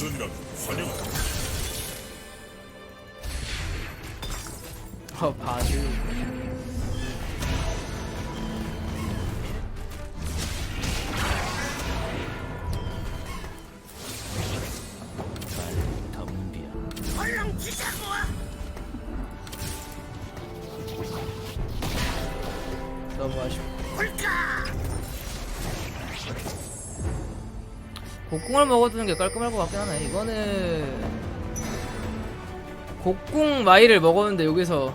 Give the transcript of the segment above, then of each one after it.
도전이라도 환영한다. 어 바드 너무 아쉽고 곡궁을 먹어두는 게 깔끔할 것 같긴 하네 이거는 곡궁 마이를 먹었는데 여기서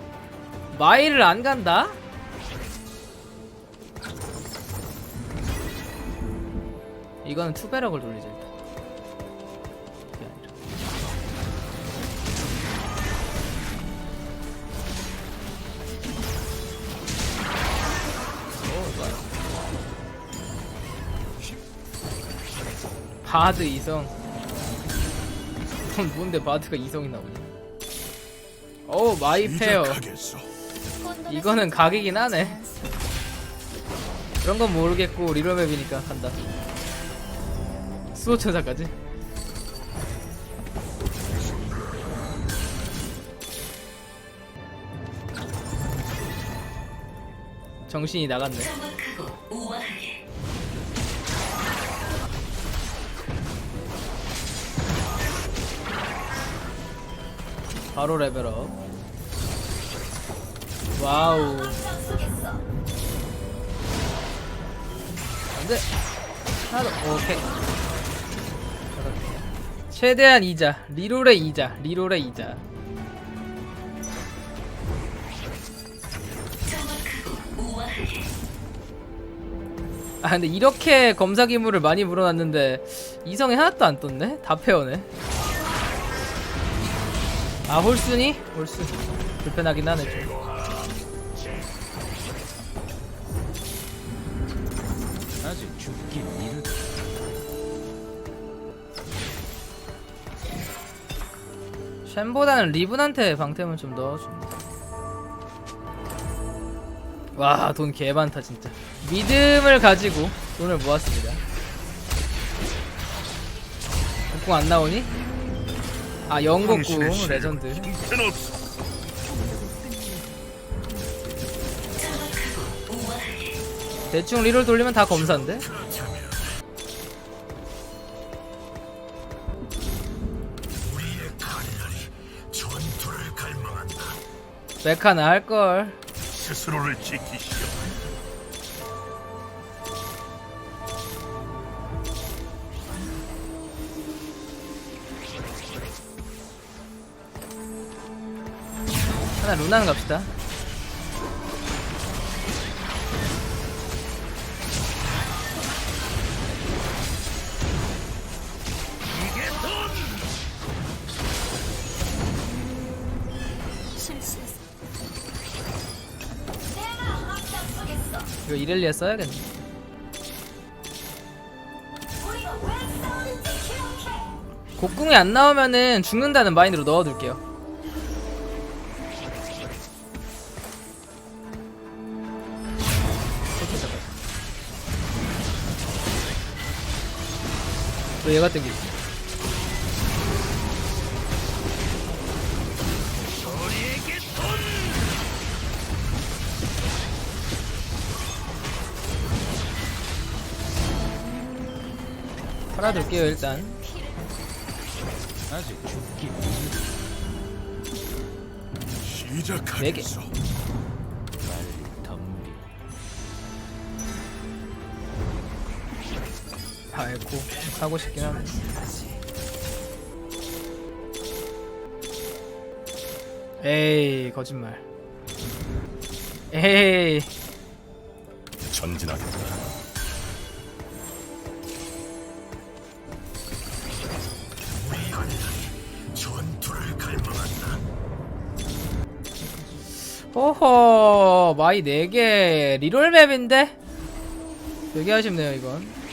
마이를 안 간다? 이거는 투배럭을 돌리자 바드 이성. 뭔데 바드가 이성이 나오냐? 오 마이 페어. 시작하겠어. 이거는 각이긴 하네. 그런 건 모르겠고 리로맵이니까 간다. 수호천사까지? 정신이 나갔네 바로 레벨업. 와우. 안돼. 하나 더. 오케이. 최대한 이자. 리롤의 이자. 리롤의 이자. 아 근데 이렇게 검사 기물을 많이 물어놨는데 이성이 하나도 안 떴네? 다 페어네 아 홀순이? 홀순 불편하긴 하네 좀 아직 죽긴 이르다. 쉔보다는 리븐한테 방템을 좀 넣어줍니다. 와, 돈 개많다, 진짜. 믿음을 가지고 돈을 모았습니다. 곡궁 안 나오니? 아, 실력 레전드. 대충 리롤 돌리면 다 검사인데? 메카나 할걸. 스스로를 지키시 하나 루나는 갑시다. 이거 이렐리아 써야겠네. 곡궁이 안 나오면은 죽는다는 마인드로 넣어둘게요. 왜 얘가 땡기지? 팔아둘게요 일단. 아직 죽긴 아이고 하고 싶긴 하네. 에이 거짓말. 에이 전진하겠다. 전투를 갈망한다. 호호 마이 4개 리롤 맵인데 되게 아쉽네요 이건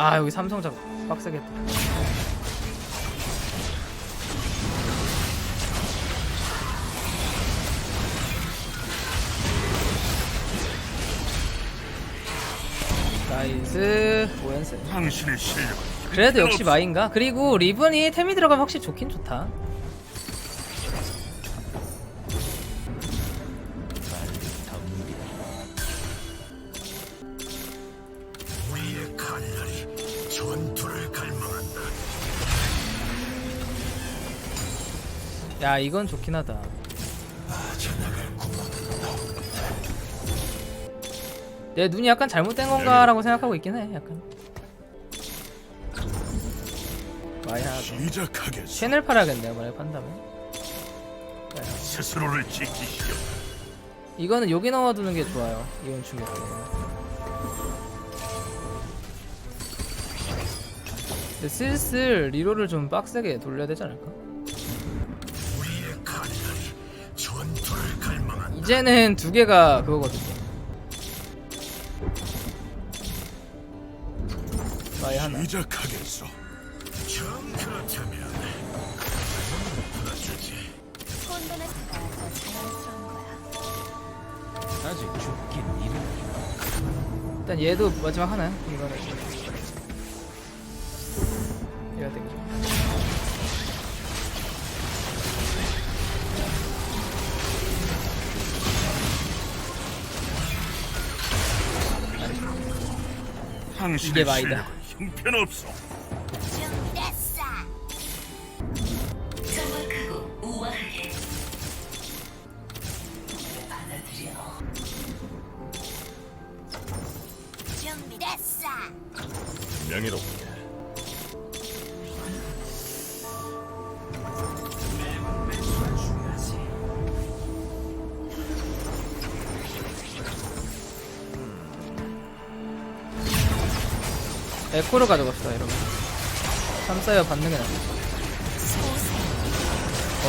아 여기 삼성작 빡세겠다 나이스 오연세 당신의 실력은 그래도 역시 마인가? 그리고 리븐이 템이 들어가면 확실히 좋긴 좋다. 야 이건 좋긴 하다. 내 눈이 약간 잘못된 건가 라고 생각하고 있긴 해. 약간. 더. 시작하겠소. 캔을 팔아야겠네요 만약에 판다면. 스스로를 지키시오. 이거는 여기 넣어두는 게 좋아요. 이건 중요해. 근데 슬슬 리로를 좀 빡세게 돌려야 되지 않을까? 이제는 두 개가 그거거든요. 마이 하나. 시작하겠소. 정 그렇다면 불러주지. 콘도나스가 더 자연스러운 거야. 아직 죽긴 이르다. 일단 얘도 마지막 하나요? 이거는. 당신의 이게 마이다. 실력은 형편없소. 준비됐어. 정확하고 우아하게. 받아들여. 준비됐어. 명예롭게. 에코를 가져갑시다 이러면. 3사이어 받는 게 나아.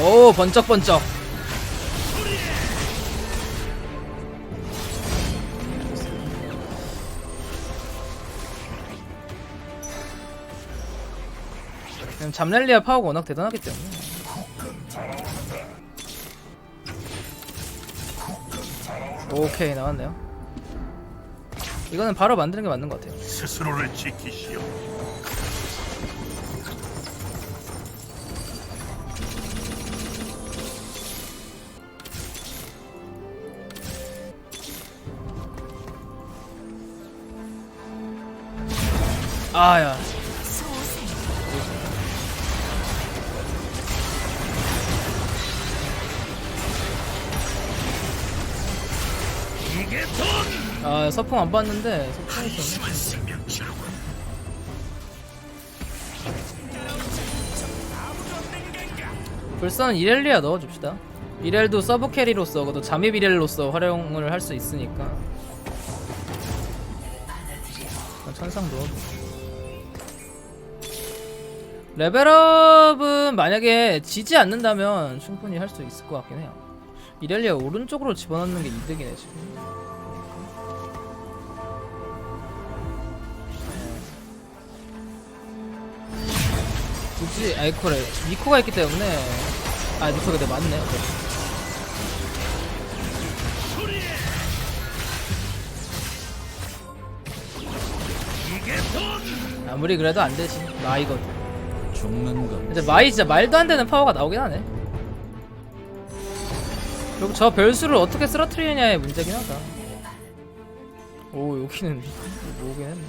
오 번쩍번쩍. 잠렐리아 파워가 워낙 대단하기 때문에 오케이 나왔네요 이거는 바로 만드는 게 맞는 것 같아요 스스로를 지키시오. 아야 이게 돈. 아 서풍 안 봤는데 서풍 있었네. 불선 이렐리아 넣어줍시다. 이렐도 서브 캐리로서 그것도 잠입 이렐로서 활용을 할 수 있으니까. 아, 천상 넣어줘. 레벨업은 만약에 지지 않는다면 충분히 할 수 있을 것 같긴 해요. 이렐리아 오른쪽으로 집어넣는 게 이득이네 지금 굳이 아이코를 미코가 있기 때문에. 아 미코가 내 맞네. 오케이. 아무리 그래도 안 되지. 마이거든. 죽는 건 이제 마이 진짜 말도 안 되는 파워가 나오긴 하네. 그리고 저 별수를 어떻게 쓰러트리느냐의 문제긴 하다. 오 여기는 뭐긴 했네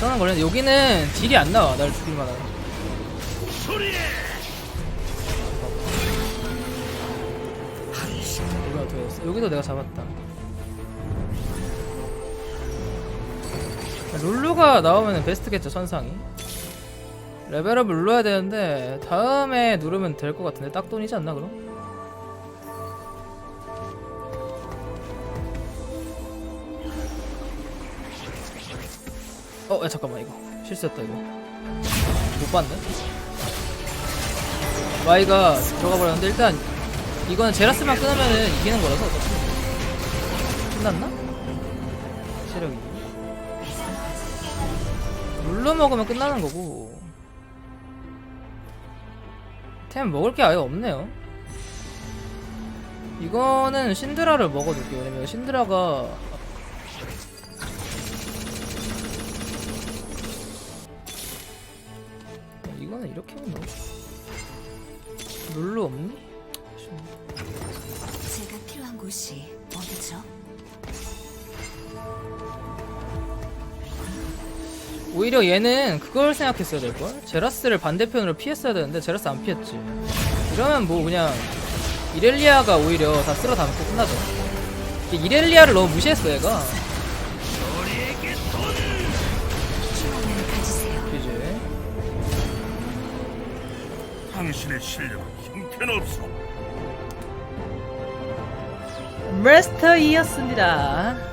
저는 걸렸는데 여기는 딜이 안 나와 날 죽일 만한 여기 어떻게 됐어? 여기도 내가 잡았다. 룰루가 나오면 베스트겠죠 선상이. 레벨업을 눌러야 되는데 다음에 누르면 될 것 같은데 딱 돈이지 않나 그럼? 어, 야 잠깐만 이거. 실수했다 이거. 못 봤네. 마이가 들어가 버렸는데 일단 이거는 제라스만 끊으면 이기는 거라서 어차피. 끝났나? 체력이. 룰루 먹으면 끝나는 거고. 템 먹을 게 아예 없네요. 이거는 신드라를 먹어둘게요. 왜냐면 신드라가 이거는 이렇게 먹나? 룰루 없니? 제가 필요한 곳이 어디죠? 오히려 얘는 그걸 생각했어야 될걸? 제라스를 반대편으로 피했어야 되는데 제라스 안 피했지 이러면 뭐 그냥 이렐리아가 오히려 다 쓸어 담고 끝나죠 이렐리아를 너무 무시했어 얘가 당신의 실력은 형편없어. 마스터이었습니다